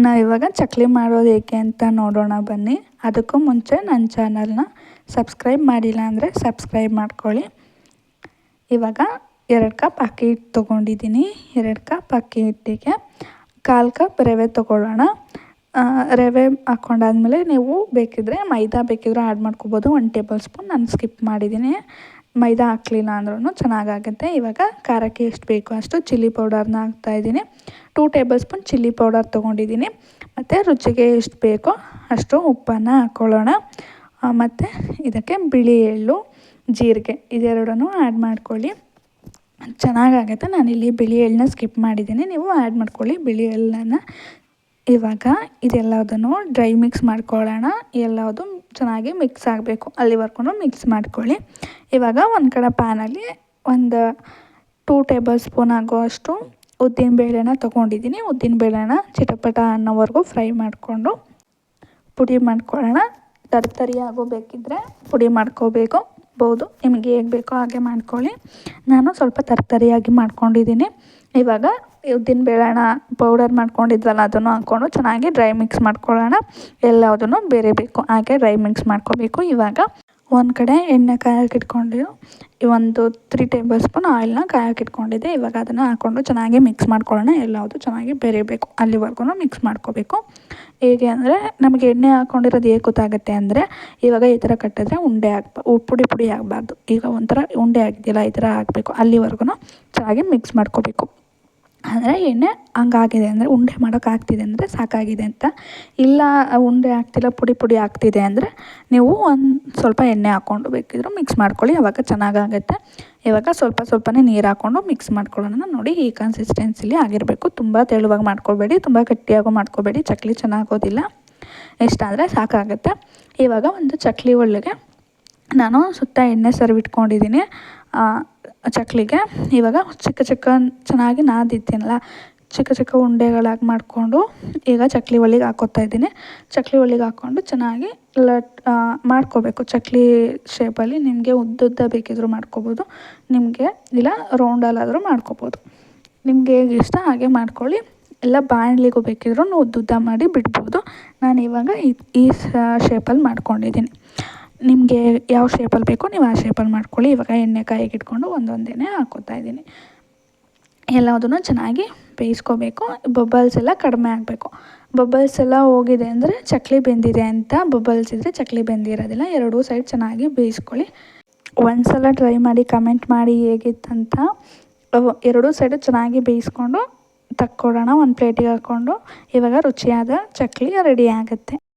ನಾವು ಇವಾಗ ಚಕ್ಲಿ ಮಾಡೋದು ಹೇಗೆ ಅಂತ ನೋಡೋಣ ಬನ್ನಿ. ಅದಕ್ಕೂ ಮುಂಚೆ ನನ್ನ ಚಾನಲ್ನ ಸಬ್ಸ್ಕ್ರೈಬ್ ಮಾಡಿಲ್ಲ ಅಂದರೆ ಸಬ್ಸ್ಕ್ರೈಬ್ ಮಾಡ್ಕೊಳ್ಳಿ. ಇವಾಗ ಎರಡು ಕಪ್ ಅಕ್ಕಿ ಹಿಟ್ಟು ತೊಗೊಂಡಿದ್ದೀನಿ. ಎರಡು ಕಪ್ ಅಕ್ಕಿ ಹಿಟ್ಟಿಗೆ ಕಾಲು ಕಪ್ ರವೆ ತೊಗೊಳ್ಳೋಣ. ರವೆ ಹಾಕ್ಕೊಂಡಾದ್ಮೇಲೆ ನೀವು ಬೇಕಿದ್ದರೆ ಮೈದಾ ಬೇಕಿದ್ರೂ ಆ್ಯಡ್ ಮಾಡ್ಕೋಬೋದು. ಒನ್ ಟೇಬಲ್ ಸ್ಪೂನ್ ನಾನು ಸ್ಕಿಪ್ ಮಾಡಿದ್ದೀನಿ. ಮೈದಾ ಹಾಕಲಿಲ್ಲ ಅಂದ್ರೂ ಚೆನ್ನಾಗಾಗುತ್ತೆ. ಇವಾಗ ಖಾರಕ್ಕೆ ಎಷ್ಟು ಬೇಕೋ ಅಷ್ಟು ಚಿಲ್ಲಿ ಪೌಡರ್ನ ಹಾಕ್ತಾಯಿದ್ದೀನಿ two tablespoon chilli powder ತೊಗೊಂಡಿದ್ದೀನಿ. ಮತ್ತು ರುಚಿಗೆ ಎಷ್ಟು ಬೇಕೋ ಅಷ್ಟು ಉಪ್ಪನ್ನು ಹಾಕ್ಕೊಳ್ಳೋಣ ಮತ್ತು ಇದಕ್ಕೆ ಬಿಳಿ ಎಳ್ಳು, ಜೀರಿಗೆ ಇದೆರಡನ್ನೂ ಆ್ಯಡ್ ಮಾಡ್ಕೊಳ್ಳಿ. ಚೆನ್ನಾಗಾಗುತ್ತೆ. ನಾನಿಲ್ಲಿ ಬಿಳಿ ಎಳ್ಳನ್ನ ಸ್ಕಿಪ್ ಮಾಡಿದ್ದೀನಿ. ನೀವು ಆ್ಯಡ್ ಮಾಡ್ಕೊಳ್ಳಿ. ಬಿಳಿ ಎಳ್ಳನ್ನು ಇವಾಗ ಇದೆಲ್ಲದನ್ನು ಡ್ರೈ ಮಿಕ್ಸ್ ಮಾಡ್ಕೊಳ್ಳೋಣ. ಎಲ್ಲದು ಚೆನ್ನಾಗಿ ಮಿಕ್ಸ್ ಆಗಬೇಕು. ಅಲ್ಲಿವರೆಗೂ ಮಿಕ್ಸ್ ಮಾಡ್ಕೊಳ್ಳಿ. ಇವಾಗ ಒಂದು ಕಡೆ ಪ್ಯಾನಲ್ಲಿ ಒಂದು ಟೂ ಟೇಬಲ್ ಸ್ಪೂನ್ ಆಗುವಷ್ಟು ಉದ್ದಿನ ಬೇಳೆನ ತೊಗೊಂಡಿದ್ದೀನಿ. ಉದ್ದಿನ ಬೇಳೆನ ಚಿಟಪಟ ಅನ್ನೋವರೆಗೂ ಫ್ರೈ ಮಾಡಿಕೊಂಡು ಪುಡಿ ಮಾಡ್ಕೊಳ್ಳೋಣ. ತರ್ತರಿ ಆಗೋ ಬೇಕಿದ್ದರೆ ಪುಡಿ ಮಾಡ್ಕೋಬೇಕು. ಬಹುದು ನಿಮಗೆ ಹೇಗೆ ಬೇಕೋ ಹಾಗೆ ಮಾಡ್ಕೊಳ್ಳಿ. ನಾನು ಸ್ವಲ್ಪ ತರಕಾರಿಯಾಗಿ ಮಾಡ್ಕೊಂಡಿದ್ದೀನಿ. ಇವಾಗ ಉದ್ದಿನ ಬೇಳೆನ ಪೌಡರ್ ಮಾಡ್ಕೊಂಡಿದ್ವಲ್ಲ ಅದನ್ನು ಹಾಕ್ಕೊಂಡು ಚೆನ್ನಾಗಿ ಡ್ರೈ ಮಿಕ್ಸ್ ಮಾಡ್ಕೊಳ್ಳೋಣ. ಎಲ್ಲದನ್ನು ಬೇರೆ ಬೇಕು, ಹಾಗೆ ಡ್ರೈ ಮಿಕ್ಸ್ ಮಾಡ್ಕೋಬೇಕು ಇವಾಗ. ಒಂದು ಕಡೆ ಎಣ್ಣೆ ಕಾಯಕ್ಕೆ ಇಟ್ಕೊಂಡು ಒಂದು ತ್ರೀ ಟೇಬಲ್ ಸ್ಪೂನ್ ಆಯಿಲ್ನ ಕಾಯಕ್ಕೆ ಇಟ್ಕೊಂಡಿದ್ದೆ. ಇವಾಗ ಅದನ್ನು ಹಾಕ್ಕೊಂಡು ಚೆನ್ನಾಗಿ ಮಿಕ್ಸ್ ಮಾಡ್ಕೊಳ್ಳೋಣ. ಎಲ್ಲವುದು ಚೆನ್ನಾಗಿ ಬೆರೆಯಬೇಕು ಅಲ್ಲಿವರೆಗೂ ಮಿಕ್ಸ್ ಮಾಡ್ಕೋಬೇಕು. ಹೇಗೆ ಅಂದರೆ ನಮಗೆ ಎಣ್ಣೆ ಹಾಕ್ಕೊಂಡಿರೋದು ಹೇಗೆ ಗೊತ್ತಾಗುತ್ತೆ ಅಂದರೆ ಇವಾಗ ಈ ಥರ ಕಟ್ಟಿದ್ರೆ ಉಂಡೆ ಹಾಕ್ಬಾ ಪುಡಿ ಪುಡಿ ಆಗಬಾರ್ದು. ಈಗ ಒಂಥರ ಉಂಡೆ ಆಗಿದೆಯಲ್ಲ, ಈ ಥರ ಆಗಬೇಕು ಅಲ್ಲಿವರೆಗೂ ಚೆನ್ನಾಗಿ ಮಿಕ್ಸ್ ಮಾಡ್ಕೋಬೇಕು. ಅಂದರೆ ಎಣ್ಣೆ ಹಂಗಾಗಿದೆ ಅಂದರೆ ಉಂಡೆ ಮಾಡೋಕ್ಕಾಗ್ತಿದೆ ಅಂದರೆ ಸಾಕಾಗಿದೆ ಅಂತ. ಇಲ್ಲ, ಉಂಡೆ ಆಗ್ತಿಲ್ಲ, ಪುಡಿ ಪುಡಿ ಆಗ್ತಿದೆ ಅಂದರೆ ನೀವು ಒಂದು ಸ್ವಲ್ಪ ಎಣ್ಣೆ ಹಾಕ್ಕೊಂಡು ಬೇಕಿದ್ರು ಮಿಕ್ಸ್ ಮಾಡ್ಕೊಳ್ಳಿ, ಅವಾಗ ಚೆನ್ನಾಗಾಗುತ್ತೆ. ಇವಾಗ ಸ್ವಲ್ಪ ಸ್ವಲ್ಪನೇ ನೀರು ಹಾಕ್ಕೊಂಡು ಮಿಕ್ಸ್ ಮಾಡ್ಕೊಳ್ಳೋಣ ನೋಡಿ, ಈ ಕನ್ಸಿಸ್ಟೆನ್ಸಿಲಿ ಆಗಿರಬೇಕು. ತುಂಬ ತೆಳುವಾಗಿ ಮಾಡ್ಕೋಬೇಡಿ, ತುಂಬ ಗಟ್ಟಿಯಾಗೂ ಮಾಡ್ಕೋಬೇಡಿ, ಚಕ್ಲಿ ಚೆನ್ನಾಗೋದಿಲ್ಲ. ಎಷ್ಟಾದರೆ ಸಾಕಾಗುತ್ತೆ. ಇವಾಗ ಒಂದು ಚಕ್ಲಿ ಒಳ್ಳೆಗೆ ನಾನು ಸುತ್ತ ಎಣ್ಣೆ ಸರ್ವಿಟ್ಕೊಂಡಿದ್ದೀನಿ ಚಕ್ಲಿಗೆ. ಇವಾಗ ಚಿಕ್ಕ ಚಿಕ್ಕ ಚೆನ್ನಾಗಿ ನಾದಿದ್ದೀನಲ್ಲ, ಚಿಕ್ಕ ಚಿಕ್ಕ ಉಂಡೆಗಳಾಗಿ ಮಾಡಿಕೊಂಡು ಈಗ ಚಕ್ಲಿ ಒಳ್ಳಿಗೆ ಹಾಕೋತಾ ಇದ್ದೀನಿ. ಚಕ್ಲಿ ಒಳ್ಳಿಗೆ ಹಾಕ್ಕೊಂಡು ಚೆನ್ನಾಗಿ ಲಟ್ ಮಾಡ್ಕೋಬೇಕು. ಚಕ್ಲಿ ಶೇಪಲ್ಲಿ ನಿಮಗೆ ಉದ್ದುದ್ದ ಬೇಕಿದ್ದರೂ ಮಾಡ್ಕೋಬೋದು, ನಿಮಗೆ ಇಲ್ಲ ರೌಂಡಲ್ಲಾದರೂ ಮಾಡ್ಕೋಬೋದು. ನಿಮಗೆ ಹೇಗೆ ಇಷ್ಟ ಹಾಗೆ ಮಾಡ್ಕೊಳ್ಳಿ. ಎಲ್ಲ ಬಾಣಲಿಗೂ ಬೇಕಿದ್ರೂ ಉದ್ದುದ್ದ ಮಾಡಿ ಬಿಡ್ಬೋದು. ನಾನು ಇವಾಗ ಈ ಈ ಶೇಪಲ್ಲಿ ಮಾಡ್ಕೊಂಡಿದ್ದೀನಿ. ನಿಮಗೆ ಯಾವ ಶೇಪಲ್ಲಿ ಬೇಕೋ ನೀವು ಆ ಶೇಪಲ್ಲಿ ಮಾಡ್ಕೊಳ್ಳಿ. ಇವಾಗ ಎಣ್ಣೆ ಕಾಯಿಗೆ ಇಟ್ಕೊಂಡು ಒಂದೊಂದೇ ಹಾಕೋತಾ ಇದ್ದೀನಿ. ಎಲ್ಲದನ್ನು ಚೆನ್ನಾಗಿ ಬೇಯಿಸ್ಕೋಬೇಕು. ಬಬಲ್ಸ್ ಎಲ್ಲ ಕಡಿಮೆ ಆಗಬೇಕು. ಬಬಲ್ಸ್ ಎಲ್ಲ ಹೋಗಿದೆ ಅಂದರೆ ಚಕ್ಲಿ ಬೆಂದಿದೆ ಅಂತ ಬಬಲ್ಸ್ ಇದ್ದರೆ ಚಕ್ಲಿ ಬೆಂದಿರೋದಿಲ್ಲ. ಎರಡೂ ಸೈಡ್ ಚೆನ್ನಾಗಿ ಬೇಯಿಸ್ಕೊಳ್ಳಿ. ಒಂದು ಸಲ ಟ್ರೈ ಮಾಡಿ ಕಮೆಂಟ್ ಮಾಡಿ ಹೇಗಿತ್ತಂತ. ಎರಡೂ ಸೈಡು ಚೆನ್ನಾಗಿ ಬೇಯಿಸ್ಕೊಂಡು, ತಕ್ಕೊಡೋಣ. ಒಂದು ಪ್ಲೇಟಿಗೆ ಹಾಕ್ಕೊಂಡು ಇವಾಗ ರುಚಿಯಾದ ಚಕ್ಲಿ ರೆಡಿ ಆಗುತ್ತೆ.